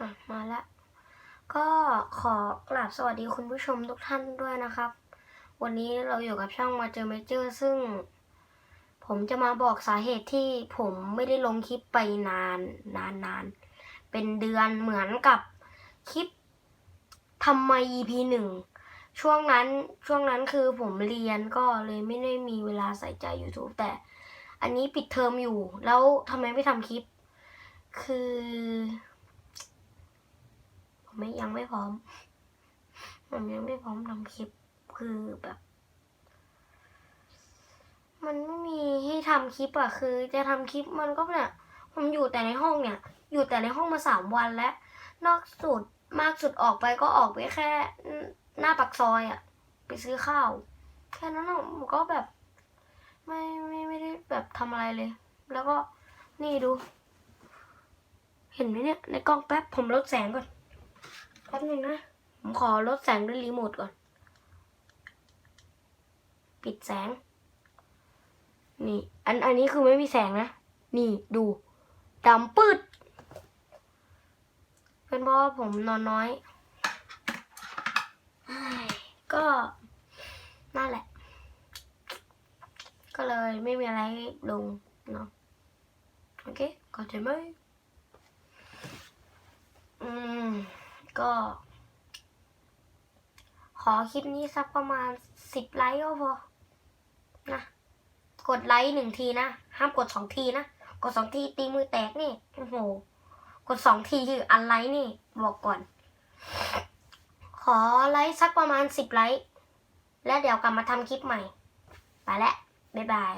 อะมาละ ก็ขอกราบสวัสดีคุณผู้ชมทุกท่านด้วยนะครับ วันนี้เราอยู่กับช่องมาเจอเมเจอร์ ซึ่ง ผมจะมาบอกสาเหตุที่ผมไม่ได้ลงคลิปไปนานนานนานเป็นเดือนเหมือนกับคลิปทำไม EP หนึ่งช่วงนั้นช่วงนั้นคือผมเรียนก็เลยไม่ได้มีเวลาใส่ใจ YouTube แต่อันนี้ปิดเทอมอยู่ แล้วทำไมไม่ทำคลิป คือ ไม่ยังไม่พร้อม ผมยังไม่พร้อมทำคลิปคือแบบ มันไม่มีให้ทำคลิปอะคือ จะทำคลิปมันก็เนี่ยผมอยู่แต่ในห้องเนี่ย อยู่แต่ในห้องมาสามวันแล้ว นอกสุดมากสุดออกไปก็ออกไปแค่หน้าปากซอยอะไปซื้อข้าว แค่นั้นอะผมก็แบบ ไม่ไม่ไม่ได้แบบทำอะไรเลย แล้วก็นี่ดู เห็นไหมเนี่ย ในกล้องแป๊บผมลดแสงก่อน แป๊บนึงนะ ผมขอลดแสงด้วยรีโมทก่อน ปิดแสง นี่ อันอันนี้คือไม่มีแสงนะ นี่ดูดำปืดเป็นเพราะว่าผมนอนน้อยเฮ้ยก็นั่นแหละ ก็เลยไม่มีอะไรลงเนาะโอเคเข้าใจไหมอืม ก็ ขอคลิปนี้สักประมาณสิบไลค์ก็พอนะกดไลค์หนึ่งทีนะ ห้ามกดสองทีนะ กดสองทีตีมือแตกนี่โอ้โห กดสองทีคืออันไลค์นี่ บอกก่อน ขอไลค์สักประมาณสิบไลค์ แล้วเดี๋ยวกลับมาทำคลิปใหม่ ไปแล้วบ๊ายบาย